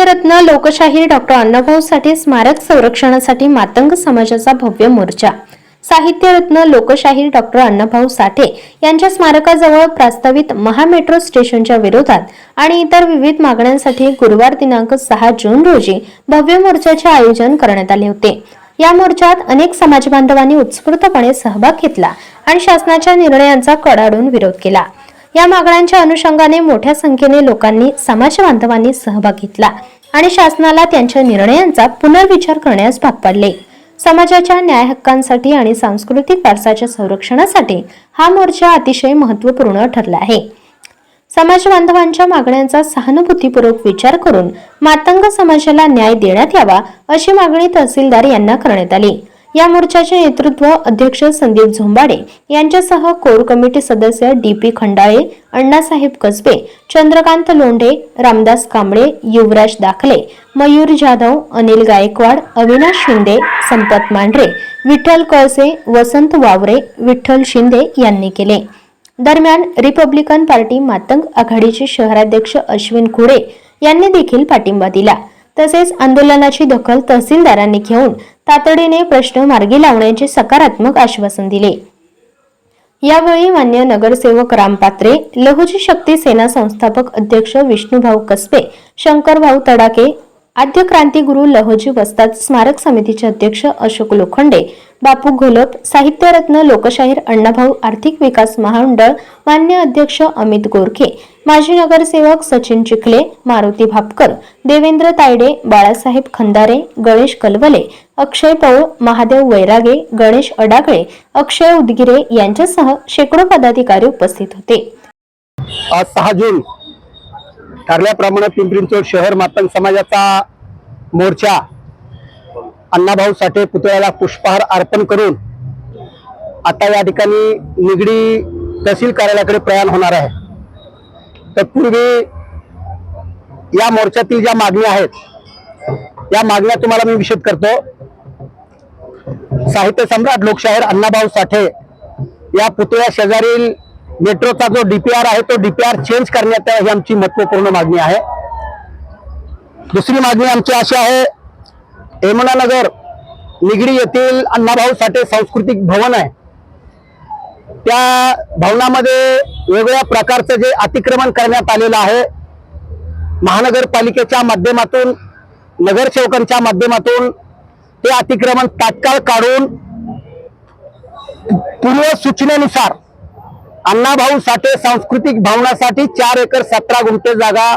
साहित्यरत्न लोकशाहीर डॉक्टर अण्णाभाऊ साठे स्मारक संरक्षणासाठी मातंग समाजाचा भव्य मोर्चा. साहित्यरत्न लोकशाहीर डॉक्टर अण्णाभाऊ साठे यांच्या स्मारकाजवळ प्रस्तावित महामेट्रो स्टेशनच्या विरोधात आणि इतर विविध मागण्यांसाठी गुरुवार दिनांक सहा जून रोजी भव्य मोर्चाचे आयोजन करण्यात आले होते. या मोर्चात अनेक समाज बांधवांनी उत्स्फूर्तपणे सहभाग घेतला आणि शासनाच्या निर्णयांचा कडाडून विरोध केला. या मागण्यांच्या अनुषंगाने मोठ्या संख्येने लोकांनी समाज बांधवांनी सहभाग घेतला आणि शासनाला त्यांच्या निर्णयांचा पुनर्विचार करण्यास भाग पाडले. समाजाच्या न्याय हक्कांसाठी आणि सांस्कृतिक वारसाच्या संरक्षणासाठी हा मोर्चा अतिशय महत्त्वपूर्ण ठरला आहे. समाज बांधवांच्या मागण्यांचा सहानुभूतीपूर्वक विचार करून मातंग समाजाला न्याय देण्यात यावा अशी मागणी तहसीलदार यांना करण्यात आली. या मोर्चाचे नेतृत्व अध्यक्ष संदीप झोंबाडे यांच्यासह कोर कमिटी सदस्य डी पी खंडाळे अण्णासाहेब कसबे चंद्रकांत लोंढे रामदास कांबळे युवराज दाखले मयूर जाधव अनिल गायकवाड अविनाश शिंदे संपत मांढरे विठ्ठल कळसे वसंत वावरे विठ्ठल शिंदे यांनी केले. दरम्यान रिपब्लिकन पार्टी मातंग आघाडीचे शहराध्यक्ष अश्विन खुडे यांनी देखील पाठिंबा दिला. तसेच आंदोलनाची दखल तहसीलदारांनी घेऊन तातडीने प्रश्न मार्गी लावण्याचे सकारात्मक आश्वासन दिले. यावेळी मान्य नगरसेवक राम पात्रे लहुजी शक्ती सेना संस्थापक अध्यक्ष विष्णुभाऊ कसबे शंकरभाऊ तडाके आद्य क्रांतीगुरु लहोजी वस्ताद स्मारक समितीचे अध्यक्ष अशोक लोखंडे बापू घोलप साहित्यरत्न लोकशाहीर अण्णाभाऊ आर्थिक विकास महामंडळ मान्य अध्यक्ष अमित गोरखे माजी नगरसेवक सचिन चिखले मारुती भापकर देवेंद्र तायडे बाळासाहेब खंदारे गणेश कलवले अक्षय पौळ महादेव वैरागे गणेश अडागळे अक्षय उदगिरे यांच्यासह शेकडो पदाधिकारी उपस्थित होते. आज सहा जून ठरल्याप्रमाणे पिंपरी चिंचवड शहर मातंग समाजाचा मोर्चा अण्णाभाऊ साठे पुतळ्याला पुष्पहार अर्पण करून आता या ठिकाणी निगडी तहसील कार्यालयाकडे प्रयाण होणार आहे. तत्पूर्वी या मोर्चातील ज्या मागण्या आहेत या मागण्या तुम्हाला मी विषद करतो. साहित्य सम्राट लोकशाहीर अण्णाभाऊ साठे या पुतळ्या शेजारील मेट्रोचा जो डीपीआर आहे तो डीपीआर चेंज करण्यात ही आमची महत्त्वपूर्ण मागणी आहे. दुसरी मागणी आमची अशी आहे यमुनानगर निगडी येथील अण्णाभाऊ साठे सांस्कृतिक भवन आहे. त्या भवनामध्ये वेगवेगळ्या प्रकारचं जे अतिक्रमण करण्यात आलेलं आहे. महानगरपालिकेच्या माध्यमातून नगरसेवकांच्या माध्यमातून ते अतिक्रमण तात्काळ काढून पूर्व सूचनेनुसार अण्णाभाऊ साठे सांस्कृतिक भवनासाठी चार एकर सतरा गुंठे जागा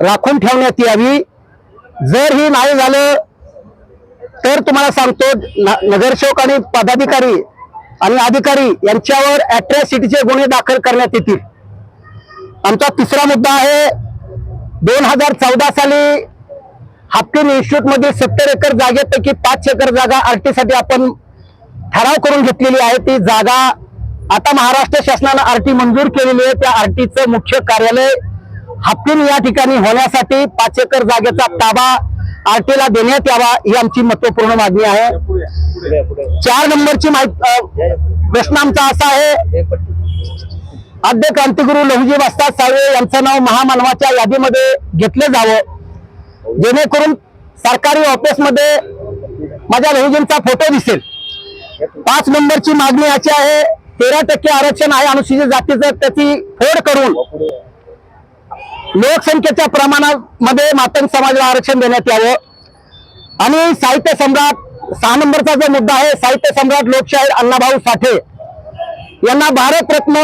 राखून ठेवण्यात यावी. जर ही नाही झालं तर तुम्हाला सांगतो न- नगरसेवक आणि पदाधिकारी आणि अधिकारी यांच्यावर अट्रॅसिटीचे गुन्हे दाखल करण्यात येतील. आमचा तिसरा मुद्दा आहे दोन हजार चौदा साली हाफकिन इन्स्टिट्यूटमधील सत्तर एकर जागेपैकी पाच एकर जागा आरटीसाठी आपण ठराव करून घेतलेली आहे. ती जागा आता महाराष्ट्र शासनानं आरटी मंजूर केलेली आहे. त्या आरटीचं मुख्य कार्यालय हापकिन या ठिकाणी होण्यासाठी पाच एकर जागेचा ताबा आरटीला देण्यात यावा ही आमची महत्त्वपूर्ण मागणी आहे. चार नंबरची माहिती प्रश्न आमचा असा आहे. आद्य क्रांतिगुरु लहुजी वस्ताद साळवे यांचं नाव महामानवाच्या यादीमध्ये घेतलं जावं. जेणेकरून सरकारी ऑफिसमध्ये माझ्या लहुजींचा फोटो दिसेल. पाच नंबरची मागणी याची आहे तेरा टक्के आरक्षण आहे अनुसूचित जातीचं त्याची फोड करून लोकसंख्येच्या प्रमाणामध्ये मातंग समाजाला आरक्षण देण्यात यावं. आणि साहित्य सम्राट सहा नंबरचा जो मुद्दा आहे साहित्य सम्राट लोकशाहीर अण्णाभाऊ साठे यांना भारतरत्न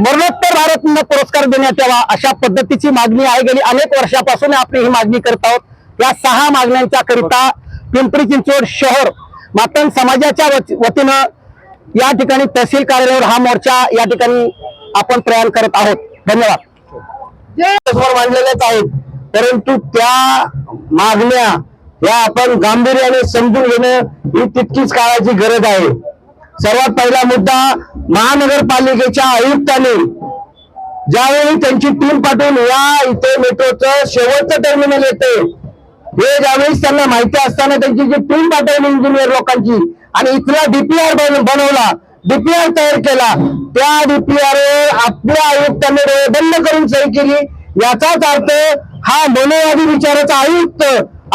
मरणोत्तर भारतरत्न पुरस्कार देण्यात यावा अशा पद्धतीची मागणी आहे. गेली अनेक वर्षापासून आपण ही मागणी करत आहोत. या सहा मागण्यांच्या करिता पिंपरी चिंचवड शहर मातंग समाजाच्या वतीनं या ठिकाणी तहसील कार्यालयावर हा मोर्चा या ठिकाणी आपण प्रयाण करत आहोत. धन्यवाद. समोर मांडलेल्याच आहेत. परंतु त्या मागण्या या आपण गांभीर्याने समजून घेणं ही तितकीच काळाची गरज आहे. सर्वात पहिला मुद्दा महानगरपालिकेच्या आयुक्तांनी ज्यावेळी त्यांची टीम पाठवून या इथे मेट्रोचं शेवटचं टर्मिनल येते हे ज्यावेळेस त्यांना माहिती असताना त्यांची जी टीम पाठवली इंजिनियर लोकांची आणि इथला डीपीआर बनवला डीपीआर तयार केला त्या डीपीआर आपल्या आयुक्तांनी डोळे बंद करून सही केली. याचाच अर्थ हा मनोवादी विचाराचा आयुक्त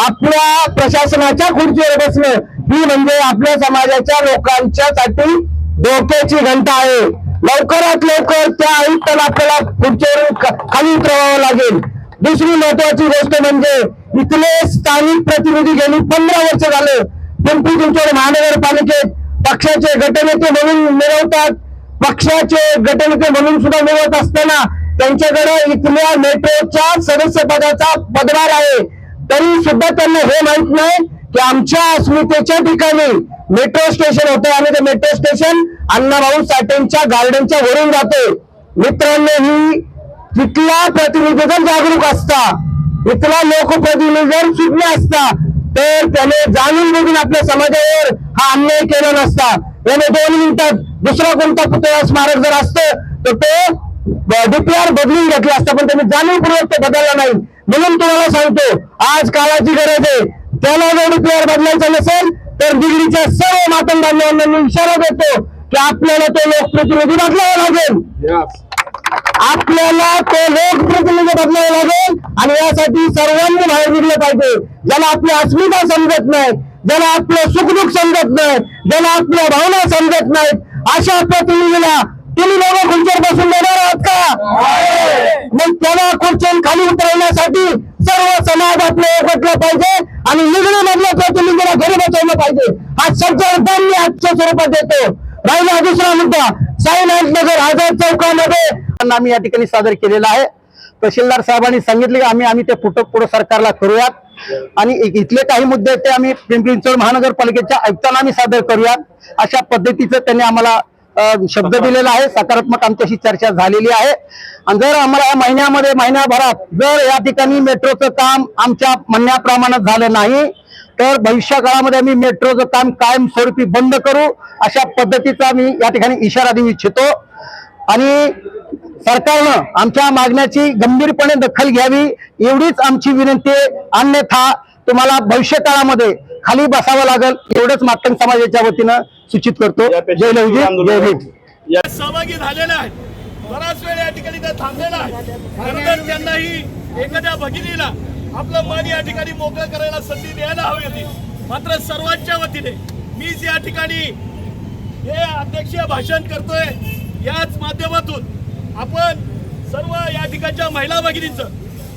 आपल्या प्रशासनाच्या खुर्चीवर बसणं ही म्हणजे आपल्या समाजाच्या लोकांच्यासाठी डोक्याची घंटा आहे. लवकरात लवकर त्या आयुक्ताला आपल्याला खुर्चीवरून खाली उतरवावं लागेल. दुसरी महत्वाची गोष्ट म्हणजे इथले स्थानिक प्रतिनिधी गेली पंधरा वर्ष झालं. पिंपरी चिंचवड महानगरपालिकेत पक्षाचे गटनेते म्हणून मिळवतात पक्षाचे गटनेते म्हणून सुद्धा मिळवत असताना त्यांच्याकडे इथल्या मेट्रोच्या सदस्य पदाचा पदभार आहे. तरी सुद्धा त्यांना हे माहीत नाही की आमच्या अस्मितेच्या ठिकाणी मेट्रो स्टेशन होतं आणि ते मेट्रो स्टेशन अण्णाभाऊ साठेंच्या गार्डनच्या वरून जाते. मित्रांनो ही तिथला प्रतिनिधी जर जागरूक असता इथला लोकप्रतिनिधी जर सुज्ञ असता तर त्याने जाणून बघून आपल्या समाजावर हा अन्याय केला नसता. याने दोन मिनिटात दुसरा कोणता पुतळा स्मारक जर असतं तर तो डीपीआर बदलून घेतला असता पण त्यांनी जाणीवपूर्वक ते बदलला नाही. म्हणून तुम्हाला सांगतो आज काळाची गरज आहे. त्याला जर डीपीआर बदलायचा नसेल तर दिल्लीच्या सर्व मातंग बांधवांना मी इशारा देतो की आपल्याला तो लोकप्रतिनिधी बदलावा लागेल. आपल्याला तो लोकप्रतिनिधी बदलावा लागेल आणि यासाठी सर्वांनी बाहेर निघलं पाहिजे. ज्याला आपली अस्मिता समजत नाही ज्याला आपलं सुखदुःख समजत नाही ज्याला आपल्या भावना समजत नाहीत अशा प्रतिनिधीला तुम्ही लोक खुर्चीवर बसून देणार आहात का? मग त्याला खुर्चीवर खाली उतरवण्यासाठी सर्व समाज आपलं एकवटला पाहिजे आणि निघणे तुम्ही जरा घरी बसवलं पाहिजे. हा सज्ज मी आजच्या स्वरूपात देतो राहिला दुसरा मुद्दा. साईनाथ नगर आझाद चौकामध्ये आम्ही या ठिकाणी सादर केलेला आहे. तहसीलदार साहेबांनी सांगितले की आम्ही आम्ही ते पुढं पुढे सरकारला करूयात. आणि इथले काही मुद्दे ते आम्ही पिंपरी चिंचवड महानगरपालिकेच्या आयुक्तांना आम्ही सादर करूयात. अशा पद्धतीचं त्यांनी आम्हाला शब्द दिलेला आहे. सकारात्मक आमच्याशी चर्चा झालेली आहे. आणि जर आम्हाला या महिन्यामध्ये महिन्याभरात जर या ठिकाणी मेट्रोचं काम आमच्या म्हणण्याप्रमाणे झालं नाही तर भविष्य काळामध्ये आम्ही मेट्रोचं काम कायमस्वरूपी बंद करू अशा पद्धतीचा मी या ठिकाणी इशारा देऊ इच्छितो. आणि सरकारनं आमच्या मागण्याची गंभीरपणे दखल घ्यावी एवढीच आमची विनंती आहे. अन्यथा तुम्हाला भविष्य काळामध्ये खाली बसावं लागेल. एवढंच मातंग समाजाच्या वतीनं सूचित करतो. जय लवजी जय या सहभागी झालेले आहेत. बराच वेळ या ठिकाणी थांबलेला आहे. खरं तर त्यांनाही एखाद्या भगिनीला आपलं मन या ठिकाणी मोकळं करायला संधी द्यायला हवी होती. मात्र सर्वांच्या वतीने मीच या ठिकाणी हे अध्यक्षीय भाषण करतोय. याच माध्यमातून आपण सर्व या ठिकाणच्या महिला भगिनींचं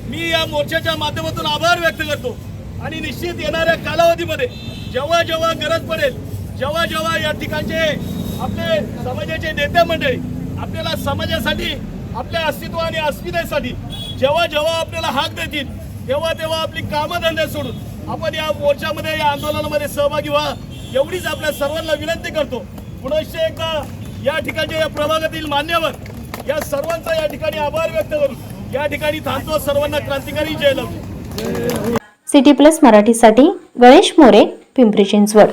मी या मोर्चाच्या माध्यमातून आभार व्यक्त करतो. आणि निश्चित येणाऱ्या कालावधीमध्ये जेव्हा जेव्हा गरज पडेल जेव्हा जेव्हा या ठिकाणचे आपले समाजाचे नेते मंडळी आपल्याला समाजासाठी आपल्या अस्तित्व आणि अस्मितेसाठी जेव्हा जेव्हा आपल्याला हाक देतील तेव्हा तेव्हा आपली कामधंदे सोडून आपण या मोर्चामध्ये या आंदोलनामध्ये सहभागी व्हा. एवढीच आपल्या सर्वांना विनंती करतो. पुनश्च एकदा या ठिकाणच्या या प्रभागातील मान्यवर या सर्वांचा या ठिकाणी आभार व्यक्त करून या ठिकाणी थांबतो. सर्वांना क्रांतिकारी जय लवजी सिटी प्लस मराठीसाठी गणेश मोरे पिंपरी चिंचवड.